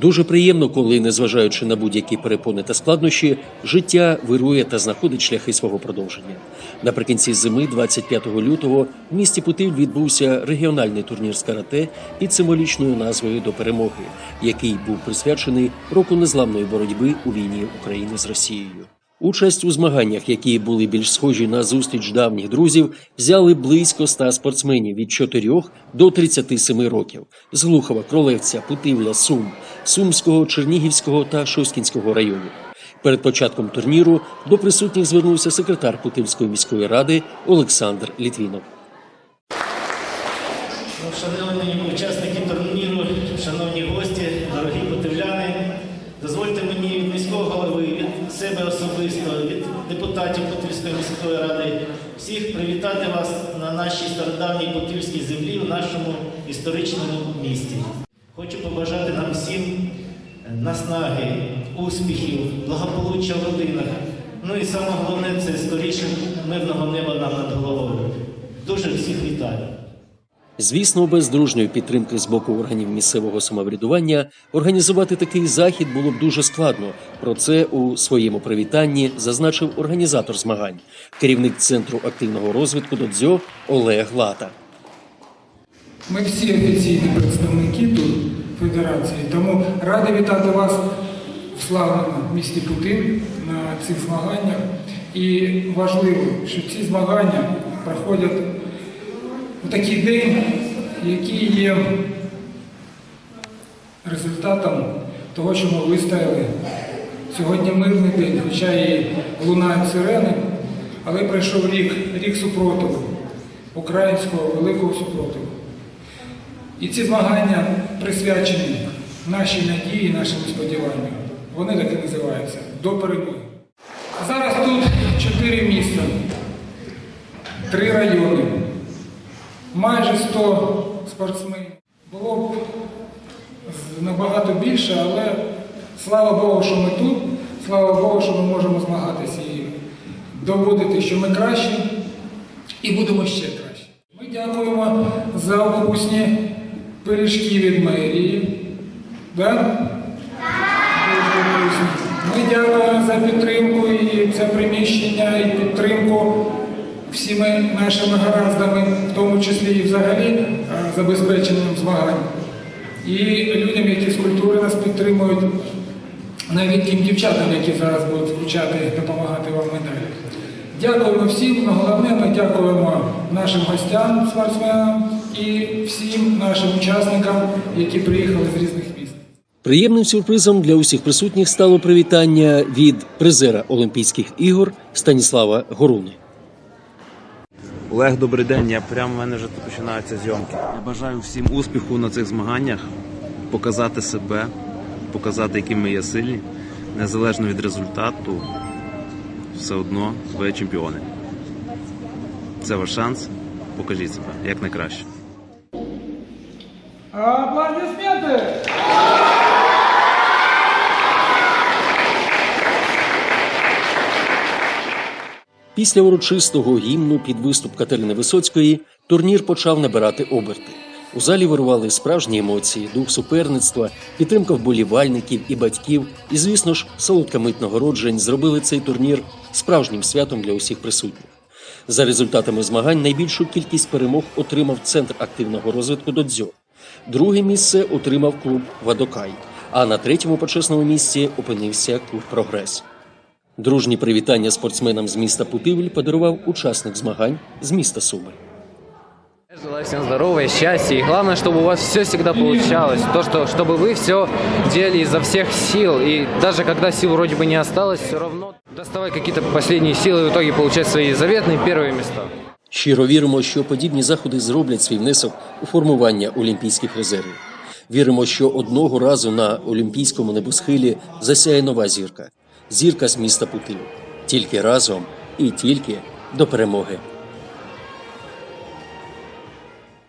Дуже приємно, коли, незважаючи на будь-які перепони та складнощі, життя вирує та знаходить шляхи свого продовження. Наприкінці зими, 25 лютого, в місті Путиль відбувся регіональний турнір з карате під символічною назвою до перемоги, який був присвячений року незламної боротьби у війні України з Росією. Участь у змаганнях, які були більш схожі на зустріч давніх друзів, взяли близько 100 спортсменів від 4 до 37 років з Глухова, Кролевця, Путивля, Сум, Сумського, Чернігівського та Шоскінського районів. Перед початком турніру до присутніх звернувся секретар Путивської міської ради Олександр Літвінов. Ну, Шановні учасники турніру, шановні гості, дорогі путивляни, дозвольте мені від міського голови, від себе особисто, від депутатів Путильської міської ради всіх привітати вас на нашій стародавній Путильській землі в нашому історичному місті. Хочу побажати нам всім наснаги, успіхів, благополуччя в родинах. Ну і саме головне це скоріше мирного неба нам над головою. Дуже всіх вітаю. Звісно, без дружньої підтримки з боку органів місцевого самоврядування організувати такий захід було б дуже складно. Про це у своєму привітанні зазначив організатор змагань, керівник центру активного розвитку Додзьо Олег Лата. Ми всі офіційні представники тут федерації, тому радий вітати вас в славному місті Путин на цих змаганнях. І важливо, що ці змагання проходять у такий день, який є результатом того, що ми вистояли. Сьогодні мирний день, хоча і лунають сирени, але пройшов рік, рік супротиву, українського великого супротиву. І ці змагання присвячені нашій надії, нашим сподіванням. Вони так і називаються до перемоги. А зараз тут чотири міста, три райони, майже 100 спортсменів. Було б набагато більше, але слава Богу, що ми тут, слава Богу, що ми можемо змагатися і доводити, що ми кращі, і будемо ще краще. Ми дякуємо за вкусні пиріжки від мерії. Да? Ми дякуємо за підтримку і це приміщення, і підтримку всіми нашими гараздами, в тому числі і взагалі е, забезпеченням змагань. І людям, які з культури нас підтримують, навіть тим дівчатам, які зараз будуть включати, допомагати вам медалі. Дякуємо всім, але головне, ми дякуємо нашим гостям, спортсменам і всім нашим учасникам, які приїхали з різних міст. Приємним сюрпризом для усіх присутніх стало привітання від призера Олімпійських ігор Станіслава Горуни. Олег, добрий день. Я прямо в мене вже починаються зйомки. Я бажаю всім успіху на цих змаганнях, показати себе, показати, які ми є сильні, незалежно від результату, все одно ви чемпіони. Це ваш шанс. Покажіть себе як найкраще. Аплодисменты! Після урочистого гімну під виступ Катерини Висоцької турнір почав набирати оберти. У залі вирували справжні емоції, дух суперництва, підтримка вболівальників і батьків. І, звісно ж, солодка мить нагороджень зробили цей турнір справжнім святом для усіх присутніх. За результатами змагань найбільшу кількість перемог отримав центр активного розвитку Додзьо. Друге місце отримав клуб Вадокай. А на третьому почесному місці опинився клуб Прогрес. Дружні привітання спортсменам з міста Путивль подарував учасник змагань з міста Суми. Я Желаю всем здоровья, счастья и главное, чтобы у вас все всегда получалось. То, что, чтобы вы все делали изо всех сил. И даже когда сил вроде бы не осталось, все равно доставай какие-то последние силы и в итоге получать свои заветные первые места. Щиро віримо, що подібні заходи зроблять свій внесок у формування олімпійських резервів. Віримо, що одного разу на олімпійському небосхилі засяє нова зірка зірка з міста Путин. Тільки разом і тільки до перемоги.